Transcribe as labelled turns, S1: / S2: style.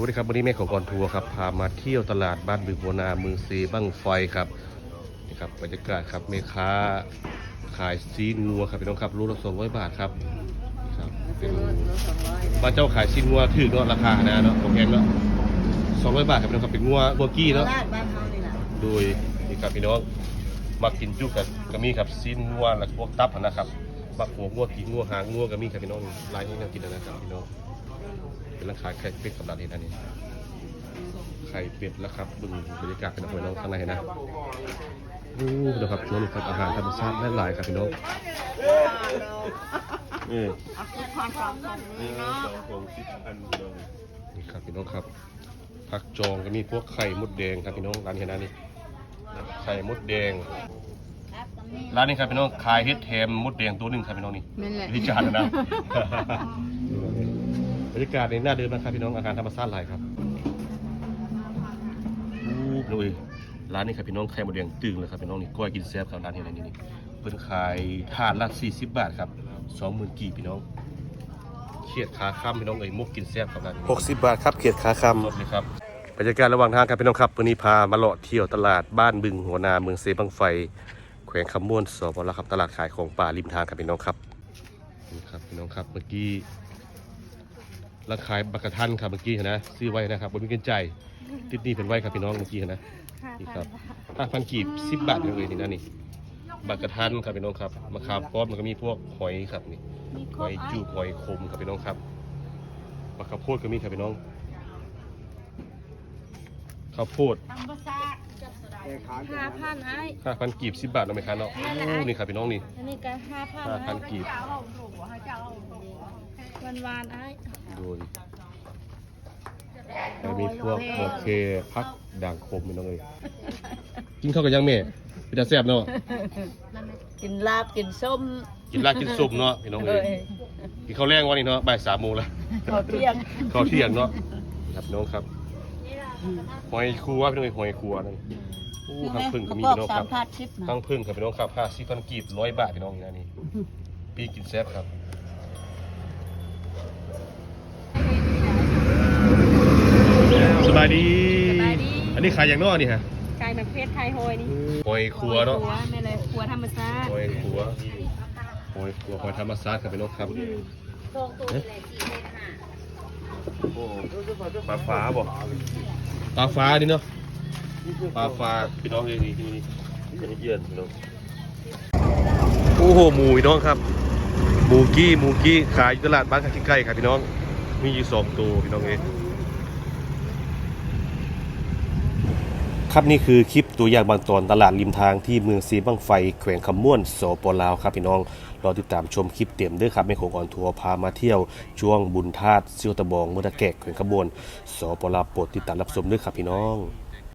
S1: วัสดีครับวันนี้แม่ของกอนทัวร์ครับพามาเที่ยวตลาดบ้านบึงโบวนาเมืองซีบ้างไฟครับนี่ครับบรรยากาศครับแม่ค้าขายซีนงัวครับพี่น้องครับรูละสองร้อยบาทครับนี่ครับเป็นบ้านเจ้าขายซีนงัวถือเนาะราคานะเนาะของแพงเนาะสองร้อยบาทครับพี่น้องครับเป็นงัวงัวกี้เนาะ
S2: ลาดบ้านเฮานี่ล่ะ
S1: โดยนี่ครับพี่น้องมากินจุกับก็มีครับซีนงัวแล้วก็พวกตับนะครับบักหัวงัวกีงัวหางงัวก็มีครับพี่น้องร้านนี้น่ากินนะครับพี่น้อง เป็นร้านขายไข่เป็ดกับร้านนี้นะนี่ไข่เป็ดแล้วครับบึงบรรยากาศเป็นพี่น้องข้างในนะโอ้เดี๋ยวครับน้องครับอาหารธรรมชาติหลายๆครับพี่น้องเออ
S2: ความความของนี่เนาะ
S1: นี่ครับพี่น้องครับผักจองก็มีพวกไข่มดแดงครับพี่น้องร้านนี้นะนี่ไข่มดแดงร้านนี้ครับพี่น้องขายเฮ็ดแฮมมดแดงตัวหนึ่งครับพี่น้องนี่
S2: นั่นแหละ
S1: ที่จานนะ บรรยากาศในหน้าเดิมนะครับพี่น้องอาหารธรรมชาติหลายครับอู้ดูดิร้านนี้ครับพี่น้องไข่มดแดงตึงเลยครับพี่น้องนี่ก้อยกินแซ่บครับร้านนี้อะไรนี่นี่เพิ่นขายถาดละ40 บาทครับ20,000กีบพี่น้องเขียดขาค่ำพี่น้องเอ้ยมุกกินแซ่บครับร้านนี้60 บาทครับเขียดขาค่ำเลยครับบรรยากาศระหว่างทางครับพี่น้องครับวันนี้พามาเลาะเที่ยวตลาดบ้านบึงหัวนาเมืองเซบังไฟ แขวงคำม่วนสปลครับตลาดขายของป่าริมทางครับพี่น้องครับนี่ครับพี่น้องครับเมื่อกี้ ราคายบักกะทันครับเมื่อกี้นะซื้อไว้นะครับบนมีเงินใจายติดหนี้เป็นไว้ครับพี่น้องเมื่อกี้นะนี่ครับห้าพันกีบสิบบาทเองเลยนี่นะนี่บักกะทันครับพี่น้องครับมะขามป้อมมันก็มีพวกหอยครับนี่หอยจูบหอยคมครับพี่น้องครับมะขามโพดก็มีครับพี่น้องข้าวโพด
S2: ธรรมชาติห้าพันไอ้
S1: ห้าพันกีบสิบบาทเอาไหมครับเนาะโอ้นี่ครับพี่น้องนี่
S2: อันนี้ก็ห้าพัน
S1: ห้าพันกีบ
S2: วันวานๆไอ้
S1: โดยแล้วมีพวกโอเคพักด่างคมพี่น้องเลยกินข้าวกับยังแม่พี่ตาแซ่บเนาะ
S2: กินลาบกินส้ม
S1: กินลาบกินส้มเนาะพี่น้องเลยกินข้าวแรงวันนี้เนาะบ่ายสามโมงแล้ว
S2: ขอเที่ยง
S1: ข้าวเที่ยงเนาะครับพี่น้องครับหอยครัวพี่น้องเอ้ยหอยครัวนั่นอู้ข้างพึ่งก็มีพี่น้องครับ
S2: สามพันชิปนะ
S1: ข้างพึ่งครับพี่น้องครับห้าสิบพันกีบร้อยบาทพี่น้องนี่นะนี่ปีกินแซ่บครับสบายดี
S3: สบายดี
S1: อั นนี้ขายอย่างนอกนี่ฮะ
S3: ไก่แบบเพชรไทยโฮยนี่
S1: หอยครัวเนาะ
S3: ครัวแม่เลยครัวธรรมชาติ
S1: หอยครัวหอยครัวหอยธรรมชาติครับพี่น้องครับเอ๊ะโอ้ปลาฟ้าบ่ปลาฟ้านี่เนาะปลาฟ้าพี่น้องเอ้ยนี่ที่นี่เป็นเยื่อนพี่น้องโอ้โหหมูพี่น้องครับหมูกี้หมูกี้ขายอยู่ตลาดบ้านข้างใกล้ครับพี่น้องมีอยู่สองตัวพี่น้องเอง ครับนี่คือคลิปตัวอย่างบางตอนตลาดริมทางที่เมืองซีบังไฟแขวงคำม่วนสปลาวครับพี่น้องรอติดตามชมคลิปเต็มด้วยครับแม่โขงออนทัวร์พามาเที่ยวช่วงบุญธาตุเซียวตะบองเมืองตะแกกแขวงขบวนสปลาวโปรดติดตามรับชมด้วยครับพี่น้อง